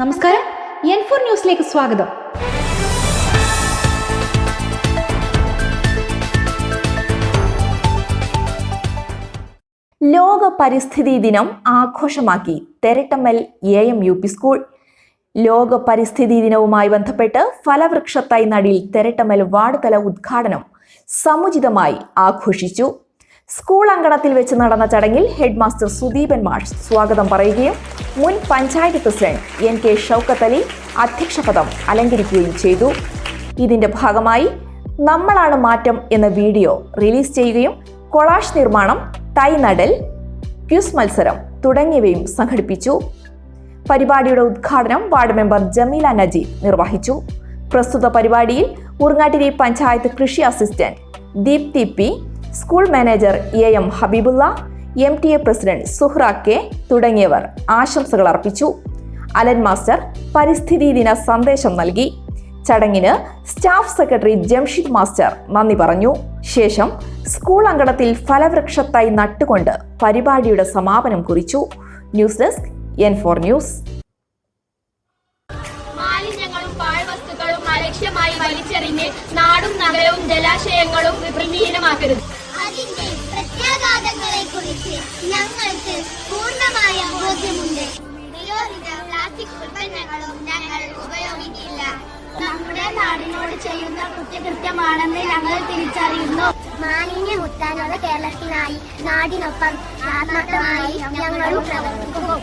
നമസ്കാരം. N four ന്യൂസിലേക്ക് സ്വാഗതം. ലോക പരിസ്ഥിതി ദിനം ആഘോഷമാക്കി Therattammal A M U P school. ലോക പരിസ്ഥിതി ദിനവുമായി ബന്ധപ്പെട്ട് ഫലവൃക്ഷത്തൈ നടിയിൽ തെരട്ടമ്മൽ വാർഡ് തല ഉദ്ഘാടനം സമുചിതമായി ആഘോഷിച്ചു സ്കൂൾ അങ്കണത്തിൽ വെച്ച് നടന്ന ചടങ്ങിൽ ഹെഡ് മാസ്റ്റർ സുദീപൻ മാഷ് സ്വാഗതം പറയുകയും മുൻ panchayat president N K Shoukath Ali അധ്യക്ഷപദം അലങ്കരിക്കുകയും ചെയ്തു. ഇതിന്റെ ഭാഗമായി നമ്മളാണ് മാറ്റം എന്ന വീഡിയോ റിലീസ് ചെയ്യുകയും കൊളാഷ് നിർമ്മാണം തൈ നടൽ ക്യൂസ് മത്സരം തുടങ്ങിയവയും സംഘടിപ്പിച്ചു. പരിപാടിയുടെ ഉദ്ഘാടനം വാർഡ് മെമ്പർ ജമീല നജീബ് നിർവഹിച്ചു. പ്രസ്തുത പരിപാടിയിൽ ഉറങ്ങാട്ടിരി പഞ്ചായത്ത് കൃഷി assistant Deepthi P school manager A M Habeebulla M T A president Suhra K തുടങ്ങിയവർ ആശംസകൾ അർപ്പിച്ചു. അലൻ മാസ്റ്റർ പരിസ്ഥിതി ദിന സന്ദേശം നൽകി. ചടങ്ങിന് സ്റ്റാഫ് സെക്രട്ടറി ജംഷിദ് മാസ്റ്റർ നന്ദി പറഞ്ഞു. ശേഷം സ്കൂൾ അങ്കണത്തിൽ ഫലവൃക്ഷത്തായി നട്ടുകൊണ്ട് പരിപാടിയുടെ സമാപനം കുറിച്ചു. News desk N four news. അലക്ഷ്യമായി വലിച്ചെറിഞ്ഞ് നാടും നഗരവും ജലാശയങ്ങളും പ്രത്യാഘാതങ്ങളെ കുറിച്ച് ഞങ്ങൾക്ക് പൂർണമായ ബോധ്യമുണ്ട്. നിരോധിത പ്ലാസ്റ്റിക് ഉൽപ്പന്നങ്ങളും ഞങ്ങൾ ഉപയോഗിക്കില്ല. നമ്മുടെ നാടിനോട് ചെയ്യുന്ന കുറ്റകൃത്യമാണെന്ന് ഞങ്ങൾ തിരിച്ചറിയുന്നു. മാലിന്യമുക്താനുള്ള കേരളത്തിനായി നാടിനൊപ്പം ആത്മാർത്ഥമായി ഞങ്ങളും പ്രവർത്തിക്കുന്നു